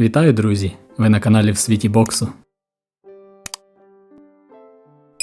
Вітаю, друзі! Ви на каналі в світі боксу.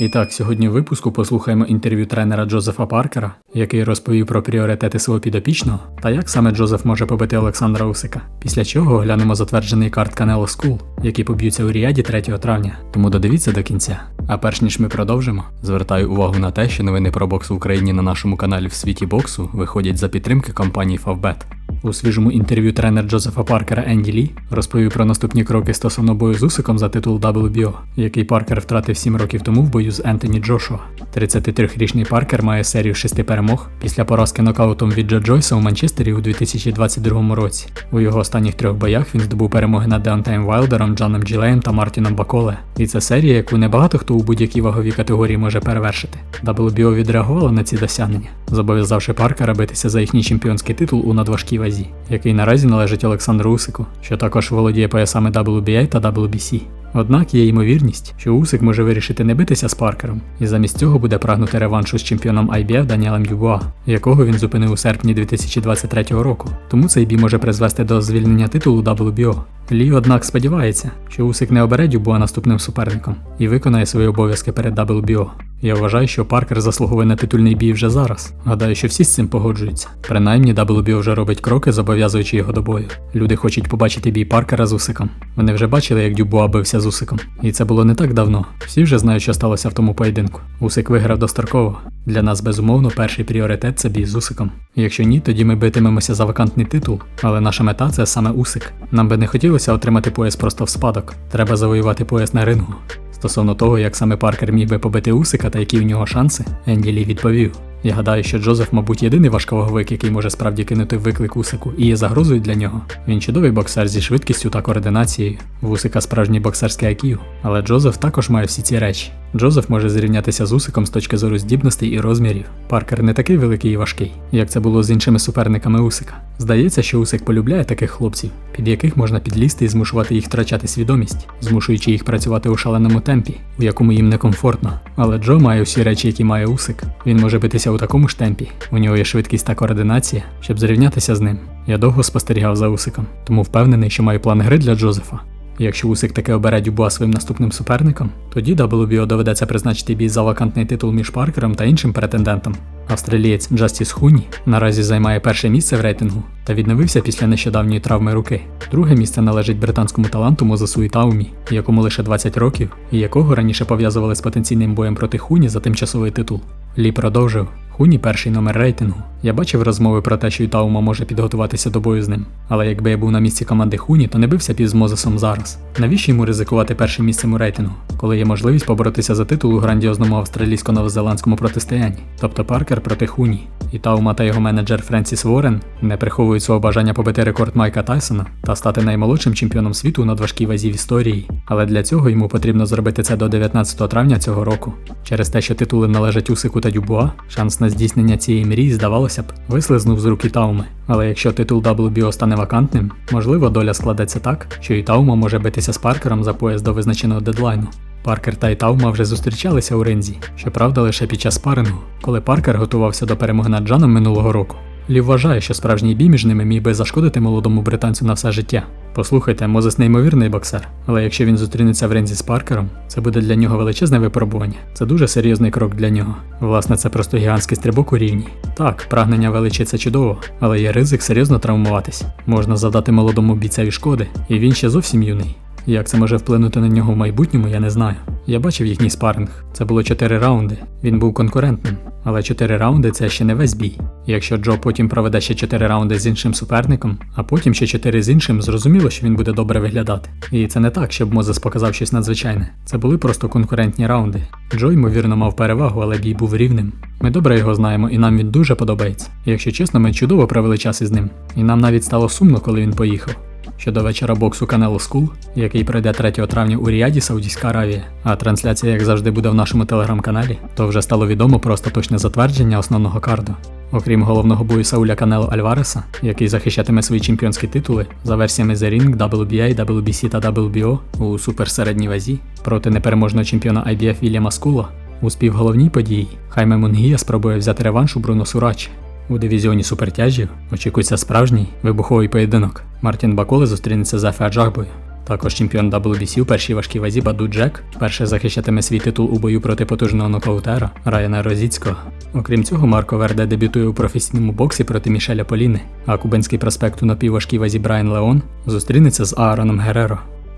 І так, сьогодні в випуску послухаємо інтерв'ю тренера Джозефа Паркера, який розповів про пріоритети свого підопічного та як саме Джозеф може побити Олександра Усика. Після чого оглянемо затверджений карт Canelo School, які поб'ються у Ріаді 3 травня. Тому додивіться до кінця. А перш ніж ми продовжимо, звертаю увагу на те, що новини про бокс в Україні на нашому каналі в світі боксу виходять за підтримки компанії Favbet. У свіжому інтерв'ю тренер Джозефа Паркера Енді Лі розповів про наступні кроки стосовно бою з Усиком за титул WBO, який Паркер втратив 7 років тому в бою з Ентоні Джошуа. 33-річний Паркер має серію шести перемог після поразки нокаутом від Джо Джойса у Манчестері у 2022 році. У його останніх трьох боях він здобув перемоги над Деонтаєм Вайлдером, Джаном Джилеєм та Мартіном Баколе. І це серія, яку небагато хто у будь-якій ваговій категорії може перевершити. WBO відреагувало на ці досягнення, зобов'язавши Паркера битися за їхній чемпіонський титул у надважкій вазі, який наразі належить Олександру Усику, що також володіє поясами WBA та WBC. Однак є ймовірність, що Усик може вирішити не битися з Паркером, і замість цього буде прагнути реваншу з чемпіоном IBF Даніелем Дюбуа, якого він зупинив у серпні 2023 року. Тому цей бій може призвести до звільнення титулу WBO. Лі, однак, сподівається, що Усик не обере Дюбуа наступним суперником і виконає свої обов'язки перед WBO. Я вважаю, що Паркер заслуговує на титульний бій вже зараз. Гадаю, що всі з цим погоджуються. Принаймні, WBO вже робить кроки, зобов'язуючи його до бою. Люди хочуть побачити бій Паркера з Усиком. Вони вже бачили, як Дюбуа бився з Усиком. І це було не так давно. Всі вже знають, що сталося в тому поєдинку. Усик виграв достроково. Для нас, безумовно, перший пріоритет це бій з Усиком. Якщо ні, тоді ми битимемося за вакантний титул, але наша мета це саме Усик. Нам би не хотілося отримати пояс просто в спадок. Треба завоювати пояс на рингу. Стосовно того, як саме Паркер міг би побити Усика та які в нього шанси, Енді Лі відповів. Я гадаю, що Джозеф, мабуть, єдиний важковаговик, який може справді кинути виклик Усику, і є загрозою для нього. Він чудовий боксер зі швидкістю та координацією. Вусика справжній боксерський IQ. Але Джозеф також має всі ці речі. Джозеф може зрівнятися з Усиком з точки зору здібностей і розмірів. Паркер не такий великий і важкий, як це було з іншими суперниками Усика. Здається, що Усик полюбляє таких хлопців, під яких можна підлізти і змушувати їх втрачати свідомість, змушуючи їх працювати у шаленому темпі, у якому їм некомфортно. Але Джо має усі речі, які має Усик. Він може битися у такому ж темпі. У нього є швидкість та координація, щоб зрівнятися з ним. Я довго спостерігав за Усиком, тому впевнений, що маю план гри для Джозефа. Якщо Усик таки обере Дюбуа своїм наступним суперником, тоді WBO доведеться призначити бій за вакантний титул між Паркером та іншим претендентом. Австралієць Джастіс Хуні наразі займає перше місце в рейтингу та відновився після нещодавньої травми руки. Друге місце належить британському таланту Мозесу Ітаумі, якому лише 20 років, і якого раніше пов'язували з потенційним боєм проти Хуні за тимчасовий титул. Лі продовжив. Хуні перший номер рейтингу. Я бачив розмови про те, що Ітаума може підготуватися до бою з ним. Але якби я був на місці команди Хуні, то не бився б із Мозесом зараз. Навіщо йому ризикувати першим місцем у рейтингу, коли є можливість поборотися за титул у грандіозному австралійсько-новозеландському протистоянні, тобто Паркер проти Хуні. Ітаума та його менеджер Френсіс Уоррен не приховують свого бажання побити рекорд Майка Тайсона та стати наймолодшим чемпіоном світу у надважкій вазі в історії. Але для цього йому потрібно зробити це до 19 травня цього року. Через те, що титули належать Усику та Дюбуа, шанс на здійснення цієї мрії, здавалося б, вислизнув з рук Ітауми. Але якщо титул WBO стане вакантним, можливо, доля складеться так, що Ітаума може битися з Паркером за пояс до визначеного дедлайну. Паркер та Ітаума вже зустрічалися у ринзі, щоправда, лише під час спарингу, коли Паркер готувався до перемоги над Джаном минулого року. Лів вважає, що справжній бій між ними міг би зашкодити молодому британцю на все життя. Послухайте, Мозес неймовірний боксер, але якщо він зустрінеться в ринзі з Паркером, це буде для нього величезне випробування. Це дуже серйозний крок для нього. Власне, це просто гігантський стрибок у рівні. Так, прагнення величі це чудово, але є ризик серйозно травмуватись. Можна завдати молодому бійцеві шкоди, і він ще зовсім юний. Як це може вплинути на нього в майбутньому, я не знаю. Я бачив їхній спаринг. Це було 4 раунди. Він був конкурентним. Але 4 раунди це ще не весь бій. Якщо Джо потім проведе ще 4 раунди з іншим суперником, а потім ще 4 з іншим, зрозуміло, що він буде добре виглядати. І це не так, щоб Мозес показав щось надзвичайне. Це були просто конкурентні раунди. Джо, ймовірно, мав перевагу, але бій був рівним. Ми добре його знаємо, і нам він дуже подобається. Якщо чесно, ми чудово провели час із ним. І нам навіть стало сумно, коли він поїхав. Щодо вечора боксу Canelo School, який пройде 3 травня у Ріаді, Саудівська Аравія, а трансляція, як завжди, буде в нашому телеграм-каналі, то вже стало відомо про остаточне затвердження основного карду. Окрім головного бою Сауля Канело Альвареса, який захищатиме свої чемпіонські титули за версіями The Ring, WBA, WBC та WBO у суперсередній вазі проти непереможного чемпіона IBF Вільяма Скула, у співголовній події Хайме Мунгія спробує взяти реванш у Бруно Сурачі. У дивізіоні супертяжів очікується справжній вибуховий поєдинок. Мартін Баколи зустрінеться з Ефе Аджагбою. Також чемпіон WBC у першій важкій вазі Баду Джек перше захищатиме свій титул у бою проти потужного нокаутера Райана Розіцького. Окрім цього, Марко Верде дебютує у професійному боксі проти Мішеля Поліни, а кубинський проспект у напівважкій вазі Брайан Леон зустрінеться з Аароном Гереро.